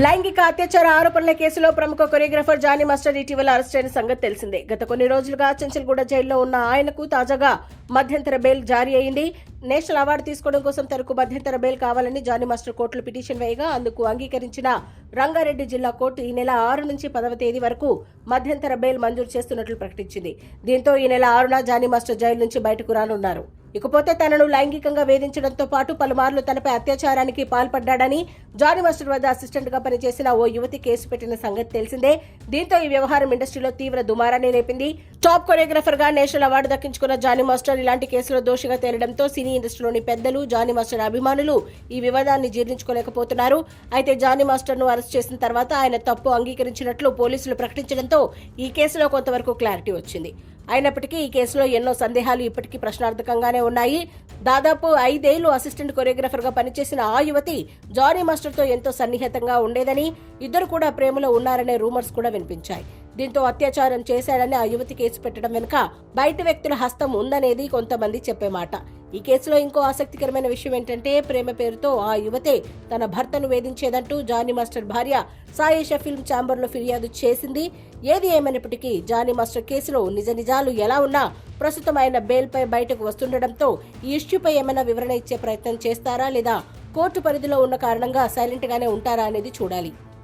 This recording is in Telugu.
లైంగిక అత్యాచార ఆరోపణల కేసులో ప్రముఖ కొరియోగ్రాఫర్ జానీ మాస్టర్ ఇటీవల అరెస్ట్ అయిన సంగతి తెలిసిందే. గత కొన్ని రోజులుగా చెంచల్గూడ జైల్లో ఉన్న ఆయనకు తాజాగా మధ్యంతర బెయిల్ జారీ అయింది. నేషనల్ అవార్డు తీసుకోవడం కోసం తనకు మధ్యంతర బెయిల్ కావాలని జానీ మాస్టర్ కోర్టులో పిటిషన్ వేయగా అందుకు అంగీకరించిన రంగారెడ్డి జిల్లా కోర్టు ఈ నెల ఆరు నుంచి పదవ తేదీ వరకు మధ్యంతర బెయిల్ మంజూరు చేస్తున్నట్లు ప్రకటించింది. దీంతో ఈ నెల ఆరున జానీ మాస్టర్ జైలు నుంచి బయటకు రానున్నారు. ఇకపోతే తనను లైంగికంగా వేధించడంతో పాటు పలుమార్లు తనపై అత్యాచారానికి పాల్పడ్డాడని జానీ మాస్టర్ వద్ద అసిస్టెంట్గా పనిచేసిన ఓ యువతి కేసు పెట్టిన సంగతి తెలిసిందే. దీంతో ఈ వ్యవహారం ఇండస్ట్రీలో తీవ్ర దుమారాన్ని రేపింది. టాప్ కొరియోగ్రాఫర్గా నేషనల్ అవార్డు దక్కించుకున్న జానీ మాస్టర్ ఇలాంటి కేసులో దోషిగా తేలడంతో సినీ ఇండస్ట్రీలోని పెద్దలు జానీ మాస్టర్ అభిమానులు ఈ వివాదాన్ని జీర్ణించుకోలేకపోతున్నారు. అయితే జానీ మాస్టర్ను అరెస్ట్ చేసిన తర్వాత ఆయన తప్పు అంగీకరించినట్లు పోలీసులు ప్రకటించడంతో ఈ కేసులో కొంతవరకు క్లారిటీ వచ్చింది. అయినప్పటికీ ఈ కేసులో ఎన్నో సందేహాలు ఇప్పటికీ ప్రశ్నార్థకంగానే ఉన్నాయి. దాదాపు ఐదేళ్ళు అసిస్టెంట్ కొరియోగ్రాఫర్గా పనిచేసిన ఆ యువతి జానీ మాస్టర్తో ఎంతో సన్నిహితంగా ఉండేదని ఇద్దరు కూడా ప్రేమలో ఉన్నారనే రూమర్స్ కూడా వినిపించాయి. దీంతో అత్యాచారం చేశాడని ఆ యువతి కేసు పెట్టడం వెనుక బయట వ్యక్తుల హస్తం ఉందనేది కొంతమంది చెప్పే మాట. ఈ కేసులో ఇంకో ఆసక్తికరమైన విషయం ఏంటంటే ప్రేమ పేరుతో ఆ యువతే తన భర్తను వేధించేదంటూ జానీ మాస్టర్ భార్య సాయేషా ఫిల్మ్ ఛాంబర్లో ఫిర్యాదు చేసింది. ఏది ఏమైనప్పటికీ జానీ మాస్టర్ కేసులో నిజ నిజాలు ఎలా ఉన్నా ప్రస్తుతం ఆయన బెయిల్పై బయటకు వస్తుండటంతో ఈ ఇష్యూపై ఏమైనా వివరణ ఇచ్చే ప్రయత్నం చేస్తారా లేదా కోర్టు పరిధిలో ఉన్న కారణంగా సైలెంట్ గానే ఉంటారా అనేది చూడాలి.